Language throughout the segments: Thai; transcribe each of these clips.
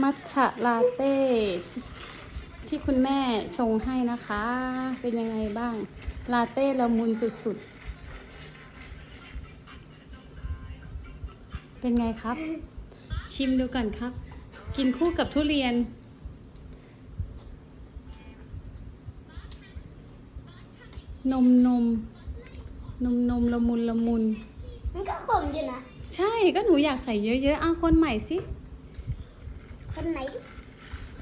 มัทฉะลาเต้ ที่คุณแม่ชงให้นะคะ เป็นยังไงบ้าง ลาเต้ละมุนสุดๆ เป็นไงครับ ชิมดูก่อนครับ กินคู่กับทุเรียน นมนมนมนมละมุนละมุน มันก็ขมอยู่นะ ใช่ก็หนูอยากใส่เยอะๆเอาคนใหม่สิ คนไหน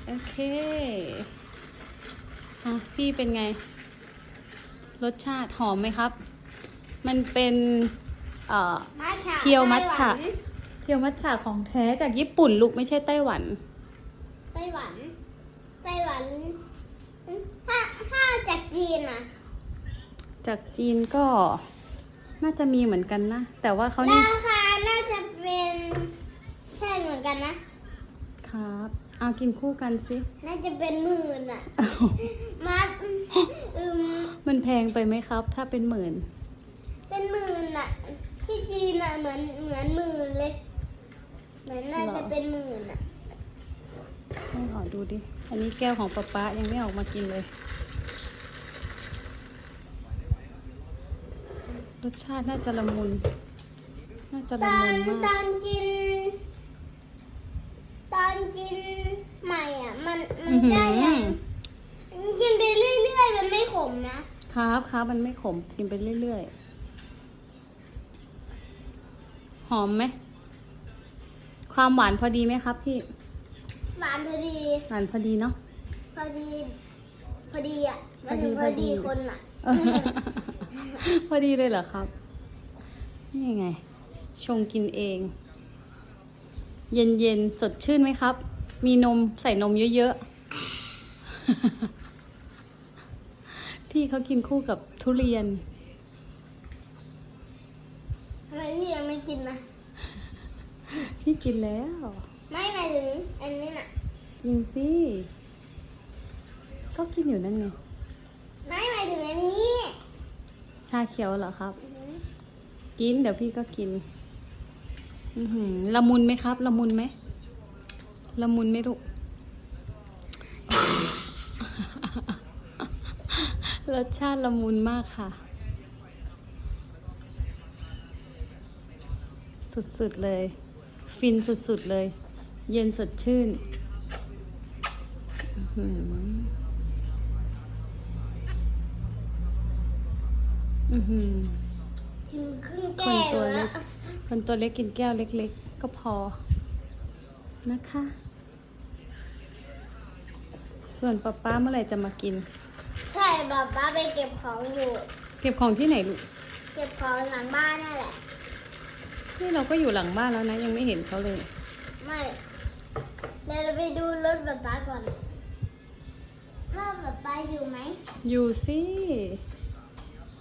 โอเคอะพี่เป็นไง รสชาติหอมไหมครับ มันเป็นเอ่อมัทฉะเคี่ยวมัทฉะไต้หวันเคียวมัทฉะของแท้จากญี่ปุ่นลูกไม่ใช่ไต้หวัน ไต้หวัน ไต้หวัน ถ้าถ้าจากจีนนะจากจีนก็น่าจะมีเหมือนกันนะ แต่ว่าเขานี่ราคาน่าจะเป็นแพงเหมือนกันนะ ครับ เอากินคู่กันสิ น่าจะเป็นหมื่นอะอ้าวมัดอืมมันแพงไปไหมครับ ถ้าเป็นหมื่น เป็นหมื่นอะ ที่จีนอะเหมือนเหมือนหมื่นเลยเหมือนน่าจะเป็นหมื่นอะให้ขอดูดิ อันนี้แก้วของป๊าป๊ายังไม่ออกมากินเลย รสชาติน่าจะละมุน น่าจะตละอมุนนตมาอกนกิน ตอนกินใหม่อะ มันมัน อื้อหื ได้ยังอกินไปเรื่อยๆมันไม่ขมนะครับครับมันไม่ขมกินไปเรื่อยๆ หอมไหม ความหวานพอดีไหมครับพี่ หวานพอดีหวานพอดีเนาะ พอดี พอดีอะพอดีมันถึงพอพอดีดีคนอะ พอดีเลยเหรอครับ นี่ไง ชงกินเอง เย็นเย็นๆสดชื่นไหมครับ มีนมใส่นมเยอะๆ พี่เขากินคู่กับทุเรียนทำไมพี่ยังไม่กินนะพี่กินแล้ว ไม่หมายถึงอันนี้น่ะ กินสิก็กินอยู่นั่นไงไม่หมายถึงอันนี้ ชาเขียวเหรอครับ กินเดี๋ยวพี่ก็กินอือหือละมุนไหมครับ ละมุนไหมละมุนไหมลูก รสชาติละมุนมากค่ะ สุดๆเลย ฟินสุดๆเลย เย็นสดชื่นอื้อหืออื้อหือกินครึ่งคนแก้วตัวเล็กคนตัวเล็กกินแก้วเล็ก ๆ ก็พอนะคะ ส่วนป๊าป้าเมื่อไหร่จะมากิน ใช่ป๊าป๊าไปเก็บของอยู่ เก็บของที่ไหนลูก เก็บของหลังบ้านนั่นแหละ นี่เราก็อยู่หลังบ้านแล้วนะ ยังไม่เห็นเขาเลย ไม่เดี๋ยวเราไปดูรถป๊าป๊าก่อนพ่อป๊าป๊าอยู่ไหม อยู่สิพ